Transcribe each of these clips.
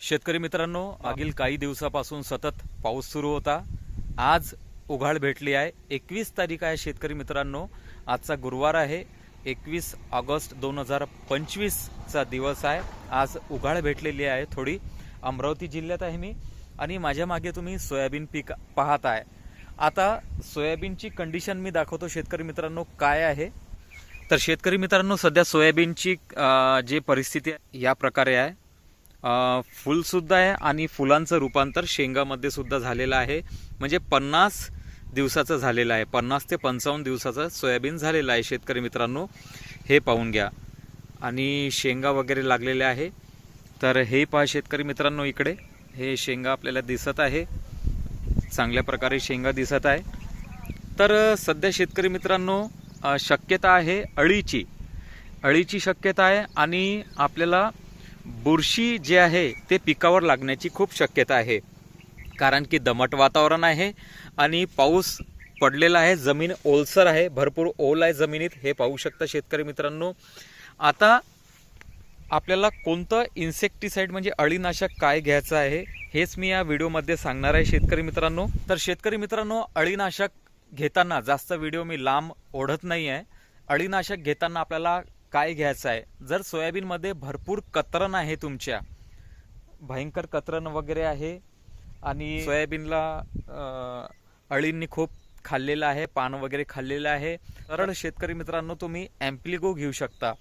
शेतकरी मित्रांनो मागील काही दिवसापासून सतत पाऊस सुरू होता. आज उघाड भेटली आहे. एकवीस तारीख आहे शेतकरी मित्रांनो. आजचा गुरुवार आहे. एकवीस ऑगस्ट दोन हजार पंचवीसचा दिवस आहे. आज उघाड भेटलेली आहे थोडी. अमरावती जिल्ह्यात आहे मी. आणि माझ्या मागे तुम्ही सोयाबीन पीक पाहत आहे. आता सोयाबीनची कंडिशन मी दाखवतो शेतकरी मित्रांनो काय आहे. तर शेतकरी मित्रांनो सध्या सोयाबीनची जे जी परिस्थिती आहे या प्रकारे आहे. फुलसुद्धा आहे आणि फुलांचं रूपांतर शेंगामध्ये सुद्धा झालेलं आहे. म्हणजे पन्नास दिवसाचं झालेलं आहे. पन्नास ते पंचावन्न दिवसाचं सोयाबीन झालेलं आहे शेतकरी मित्रांनो. हे पाहून घ्या. आणि शेंगा वगैरे लागलेले आहे. तर हे पहा शेतकरी मित्रांनो इकडे. हे शेंगा आपल्याला दिसत आहे. चांगल्या प्रकारे शेंगा दिसत आहे. तर सध्या शेतकरी मित्रांनो शक्यता आहे अळीची. अळीची शक्यता आहे आणि आपल्याला बुरशी जे आहे ते पिकावर लागण्याची खूप शक्यता आहे. कारण की दमट वातावरण आहे आणि पाऊस पडलेला आहे जमीन ओलसर आहे भरपूर ओल आहे जमिनीत हे पाहू शकता शेतकरी मित्रांनो. आता आपल्याला कोणतं इन्सेक्टिसाईड म्हणजे अळीनाशक काय घ्यायचं आहे हेच मी या व्हिडिओमध्ये सांगणार आहे शेतकरी मित्रांनो. तर शेतकरी मित्रांनो अळीनाशक घेताना जास्त व्हिडिओ मी लांब ओढत नाही आहे अळीनाशक घेताना आपल्याला काय घ्यायचं आहे? जर सोयाबीनमध्ये भरपूर कतरण आहे तुमच्या भयंकर कतरण वगैरे आहे आणि सोयाबीनला अळींनी खूप खाल्लेलं आहे पान वगैरे खाल्लेलं आहे सरळ शेतकरी मित्रांनो तुम्ही ॲम्प्लिगो घेऊ शकता.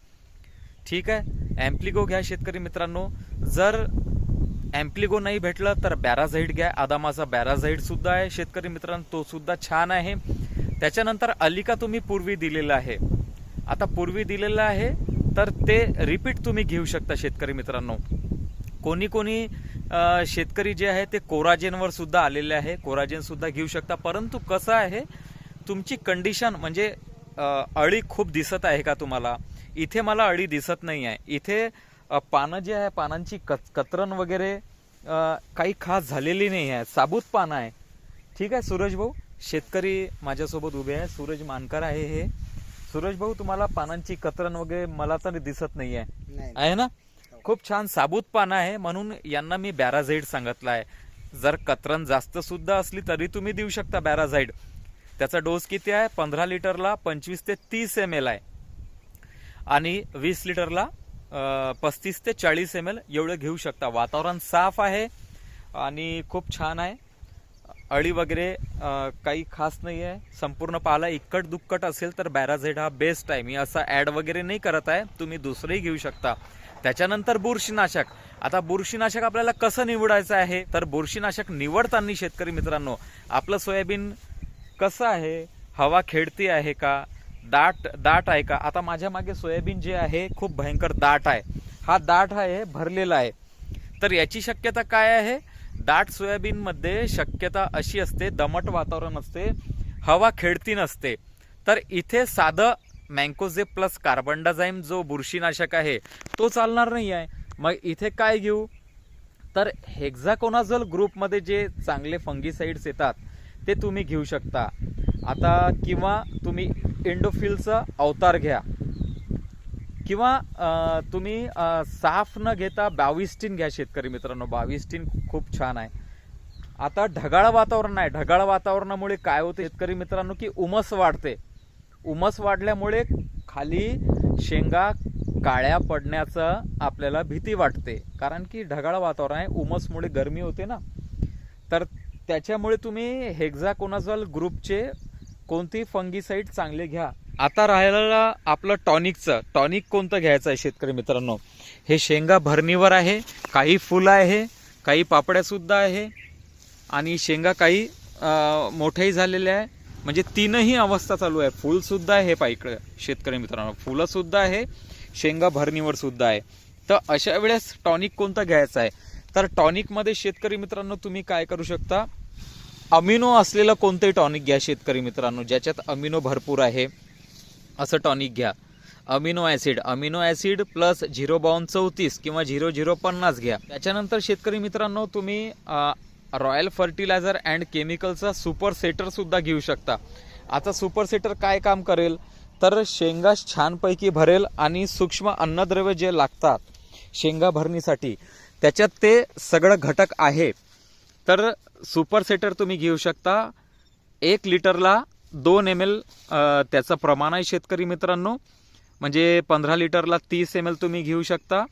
ठीक आहे? ॲम्प्लिगो घ्या शेतकरी मित्रांनो. जर ॲम्प्लिगो नाही भेटलं तर बॅराझाईड घ्या. आदामाचा बॅराझाईड सुद्धा आहे शेतकरी मित्रांनो तो सुद्धा छान आहे. त्याच्यानंतर अलिका तुम्ही पूर्वी दिलेला आहे. आता पूर्वी दिलेलं आहे तर ते रिपीट तुम्ही घेऊ शकता शेतकरी मित्रांनो. कोणी कोणी शेतकरी जे आहे ते कोराजेनवर सुद्धा आलेले आहे. कोराजेन सुद्धा घेऊ शकता. परंतु कसं आहे तुमची कंडिशन म्हणजे अळी खूप दिसत आहे का तुम्हाला? इथे मला अळी दिसत नाही आहे. इथे पानं जे आहे पानांची कच कतरण वगैरे काही खास झालेली नाही आहे. साबूत पानं आहे. ठीक आहे सूरज भाऊ शेतकरी माझ्यासोबत उभे आहे. सूरज मानकर आहे हे. सूरज भाऊ तुम्हाला पानांची कतरण वगैरे मला तर दिसत नाही. आहे ना? खूप छान साबूत पानं आहे म्हणून यांना मी बॅराझाईड सांगितलं आहे. जर कतरण जास्त सुद्धा असली तरी तुम्ही देऊ शकता बॅराझाईड त्याचा डोस किती आहे? पंधरा लिटरला पंचवीस ते तीस एम एल आहे. आणि वीस लिटरला पस्तीस ते चाळीस एम एल एवढं घेऊ शकता. वातावरण साफ आहे आणि खूप छान आहे. अळी वगैरे काही खास नाही आहे संपूर्ण पाला इक्कट दुक्कट असेल तर बॅराझेड हा बेस्ट आहे मी असा ॲड वगैरे नाही करत आहे. तुम्ही दुसरंही घेऊ शकता. त्याच्यानंतर बुरशीनाशक. आता बुरशीनाशक आपल्याला कसं निवडायचं आहे? तर बुरशीनाशक निवडताना शेतकरी मित्रांनो आपलं सोयाबीन कसं आहे? हवा खेळती आहे का? दाट दाट आहे का? आता माझ्या मागे सोयाबीन जे आहे खूप भयंकर दाट आहे. हा दाट आहे भरलेला आहे. तर याची शक्यता काय आहे? दाट सोयाबीनमध्ये शक्यता अशी असते दमट वातावरण असते हवा खेळती नसते. तर इथे साधं मँकोझे प्लस कार्बनडाझाईम जो बुरशीनाशक आहे तो चालणार नाही आहे. मग इथे काय घेऊ? तर हेक्झाकोनाझल ग्रुपमध्ये जे चांगले फंगीसाईड्स येतात ते तुम्ही घेऊ शकता. आता किंवा तुम्ही इंडोफिलचं अवतार घ्या. किंवा तुम्ही साफ न घेता बाविस्टीन घ्या शेतकरी मित्रांनो. बाविस्टीन खूप छान आहे. आता ढगाळ वातावरण आहे ढगाळ वातावरणामुळे काय होते शेतकरी मित्रांनो की उमस वाढते. उमस वाढल्यामुळे खाली शेंगा काळ्या पडण्याचं आपल्याला भीती वाटते. कारण की ढगाळ वातावरण आहे. उमसमुळे गरमी होते ना. तर त्याच्यामुळे तुम्ही हेक्झाकोनाझल ग्रुपचे कोणती फंगिसाईड चांगले घ्या. आता राहिलेला आपलं टॉनिकचं टॉनिक कोणतं घ्यायचं आहे शेतकरी मित्रांनो? हे शेंगा भरणीवर आहे काही फुलं आहे काही पापड्यासुद्धा आहे आणि शेंगा काही मोठ्याही झालेल्या आहे. म्हणजे तीनही अवस्था चालू आहे. फुलसुद्धा आहे पाईकडं शेतकरी मित्रांनो. फुलंसुद्धा आहे शेंगा भरणीवरसुद्धा आहे. तर अशा वेळेस टॉनिक कोणतं घ्यायचं आहे? तर टॉनिकमध्ये शेतकरी मित्रांनो तुम्ही काय करू शकता? अमिनो असलेलं कोणतंही टॉनिक घ्या शेतकरी मित्रांनो ज्याच्यात अमिनो भरपूर आहे. असं टॉनिक घ्या. Amino acid amino acid plus zero बावन चौतीस किंवा झिरो झिरो पन्नास घ्या. त्याच्यानंतर शेतकरी मित्रांनो तुम्ही रॉयल फर्टिलायझर अँड केमिकलचा सुपर सेटरसुद्धा घेऊ शकता. आता सुपर सेटर काय काम करेल? तर शेंगा छानपैकी भरेल आणि सूक्ष्म अन्नद्रव्य जे लागतात शेंगा भरणीसाठी त्याच्यात ते सगळं घटक आहे. तर सुपर सेटर तुम्ही घेऊ शकता. एक लिटरला दोन एम एल त्याचं प्रमाण आहे शेतकरी मित्रांनो. म्हणजे पंधरा लिटरला तीस एम एल तुम्ही घेऊ शकता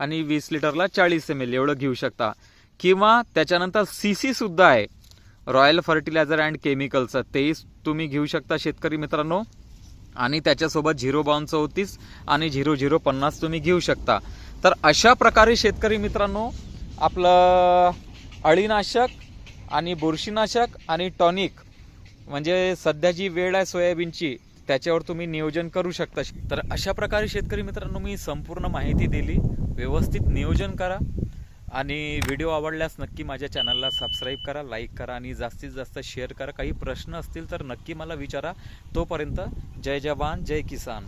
आणि वीस लिटरला चाळीस एम एल एवढं घेऊ शकता. किंवा त्याच्यानंतर सी सी सुद्धा आहे. रॉयल फर्टिलायझर अँड केमिकलचं तेही तुम्ही घेऊ शकता शेतकरी मित्रांनो. आणि त्याच्यासोबत झिरो बावन्न चौतीस आणि झिरो झिरो पन्नास तुम्ही घेऊ शकता. तर अशा प्रकारे शेतकरी मित्रांनो आपलं अळीनाशक आणि बुरशीनाशक आणि टॉनिक म्हणजे सध्या जी वेळ आहे सोयाबीनची त्याच्यावर तुम्ही नियोजन करू शकता. तर अशा प्रकारे शेतकरी मित्रांनो मी संपूर्ण माहिती दिली. व्यवस्थित नियोजन करा आणि व्हिडिओ आवडल्यास नक्की माझ्या चॅनलला सबस्क्राईब करा लाईक करा आणि जास्तीत जास्त शेअर करा. काही प्रश्न असतील तर नक्की मला विचारा. तोपर्यंत जय जवान जय किसान.